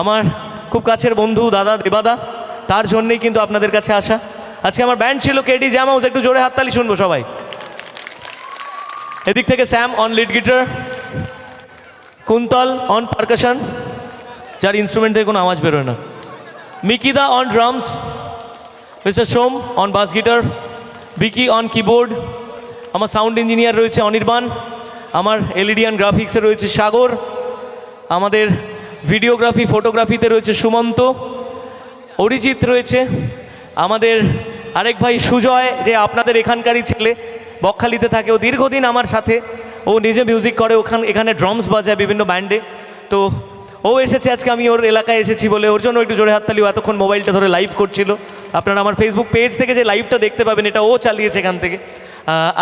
আমার খুব কাছের বন্ধু দাদা দেবাদা, তার জন্যেই কিন্তু আপনাদের কাছে আসা। আজকে আমার ব্যান্ড ছিল কেডি জ্যাম হাউস একটু জোরে হাততালি শুনব সবাই। এদিক থেকে Sam on lead guitar Kuntal on percussion যার ইনস্ট্রুমেন্ট থেকে কোনো আওয়াজ বেরোয় না। মিকিদা on drums mister Som on bass guitar Bicky on keyboard আমার সাউন্ড ইঞ্জিনিয়ার রয়েছে অনির্বাণ, আমার এলইডিয়ান গ্রাফিক্সে রয়েছে সাগর, আমাদের ভিডিওগ্রাফি, ফটোগ্রাফিতে রয়েছে সুমন্ত, অরিজিৎ রয়েছে, আমাদের আরেক ভাই সুজয়, যে আপনাদের এখানকারই ছেলে, বকখালিতে থাকে, ও দীর্ঘদিন আমার সাথে, ও নিজে মিউজিক করে, ওখান এখানে ড্রামস বাজায় বিভিন্ন ব্যান্ডে তো ও এসেছে, আজকে আমি ওর এলাকায় এসেছি বলে, ওর জন্য একটু জোরে হাততালি এতক্ষণ মোবাইলটা ধরে লাইভ করছিল। আপনারা আমার ফেসবুক পেজ থেকে যে লাইভটা দেখতে পাবেন, এটা ও চালিয়েছে এখান থেকে।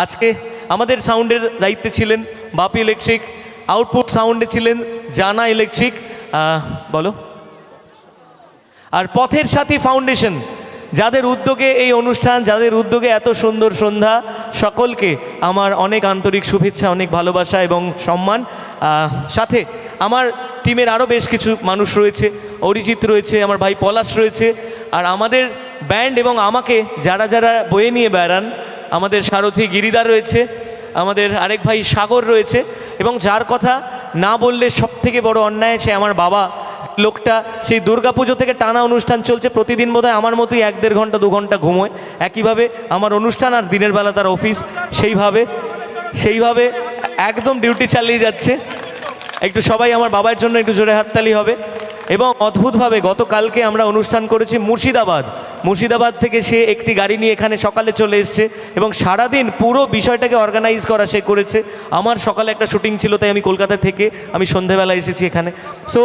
আজকে আমাদের সাউন্ডের দায়িত্বে ছিলেন বাপি ইলেকট্রিক আউটপুট সাউন্ডে ছিলেন জানা ইলেকট্রিক বলো। আর পথের সাথী ফাউন্ডেশন, যাদের উদ্যোগে এই অনুষ্ঠান, যাদের উদ্যোগে এত সুন্দর সন্ধ্যা, সকলকে আমার অনেক আন্তরিক শুভেচ্ছা, অনেক ভালোবাসা এবং সম্মান। সাথে আমার টিমের আরও বেশ কিছু মানুষ রয়েছে, অরিজিৎ রয়েছে, আমার ভাই পলাশ রয়েছে, আর আমাদের ব্যান্ড এবং আমাকে যারা যারা বয়ে নিয়ে বেড়ান, আমাদের সারথি গিরিদা রয়েছে, আমাদের আরেক ভাই সাগর রয়েছে এবং যার কথা না বললে সব থেকে বড় অন্যায় সে আমার বাবা। লোকটা সেই দুর্গা পুজো থেকে টানা অনুষ্ঠান চলছে, প্রতিদিন বোধহয় আমার মতোই এক দেড় ঘণ্টা, দু ঘণ্টা ঘুমোয়। একইভাবে আমার অনুষ্ঠান আর দিনের বেলা তার অফিস, সেইভাবে সেইভাবে একদম ডিউটি চালিয়ে যাচ্ছে। একটু সবাই আমার বাবার জন্য একটু জোরে হাততালি হবে। এবং অদ্ভুতভাবে গতকালকে আমরা অনুষ্ঠান করেছি মুর্শিদাবাদ। মুর্শিদাবাদ থেকে সে একটি গাড়ি নিয়ে এখানে সকালে চলে এসছে এবং সারাদিন পুরো বিষয়টাকে অর্গানাইজ করা সে করেছে। আমার সকালে একটা শুটিং ছিল, তাই আমি কলকাতা থেকে আমি সন্ধেবেলা এসেছি এখানে। সো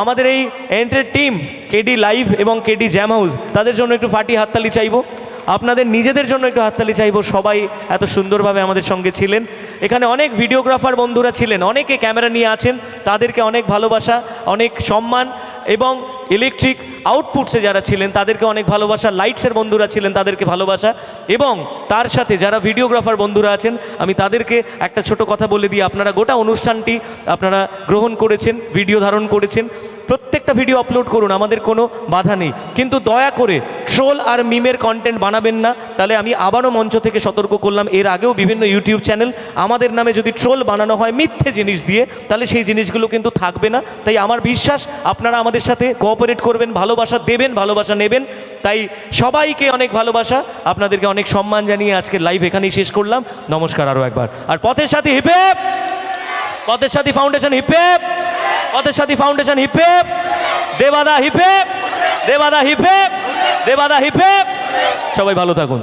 আমাদের এই এন্টার টিম কেডি লাইভ এবং কেডি জ্যাম হাউস তাদের জন্য একটু ফাটি হাততালি চাইব। আপনাদের নিজেদের জন্য একটু হাততালি চাইব, সবাই এত সুন্দরভাবে আমাদের সঙ্গে ছিলেন। এখানে অনেক ভিডিওগ্রাফার বন্ধুরা ছিলেন, অনেকে ক্যামেরা নিয়ে আছেন, তাদেরকে অনেক ভালোবাসা, অনেক সম্মান এবং ইলেকট্রিক আউটপুটসে যারা ছিলেন, তাদেরকে অনেক ভালোবাসা লাইটসের বন্ধুরা ছিলেন, তাদেরকে ভালোবাসা। এবং তার সাথে যারা ভিডিওগ্রাফার বন্ধুরা আছেন, আমি তাদেরকে একটা ছোট কথা বলে দিই। আপনারা গোটা অনুষ্ঠানটি আপনারা গ্রহণ করেছেন ভিডিও ধারণ করেছেন। প্রত্যেকটা ভিডিও আপলোড করুন, আমাদের কোনো বাধা নেই। কিন্তু দয়া করে ট্রোল আর মিমের কন্টেন্ট বানাবেন না, তাহলে আমি আবারও মঞ্চ থেকে সতর্ক করলাম। এর আগেও বিভিন্ন ইউটিউব চ্যানেল আমাদের নামে যদি ট্রোল বানানো হয় মিথ্যে জিনিস দিয়ে, তাহলে সেই জিনিসগুলো কিন্তু থাকবে না। তাই আমার বিশ্বাস, আপনারা আমাদের সাথে কোঅপারেট করবেন, ভালোবাসা দেবেন, ভালোবাসা নেবেন। তাই সবাইকে অনেক ভালোবাসা। আপনাদেরকে অনেক সম্মান জানিয়ে আজকে লাইভ এখানেই শেষ করলাম। নমস্কার আরও একবার। আর পথের সাথে হিপেপ! পথের সাথী ফাউন্ডেশন হিপেপ! সাথী ফাউন্ডেশন হিপেপ দেবাদা হিপেপ দেবাদা হিপেপ দেবাদা হিপেপ সবাই ভালো থাকুন।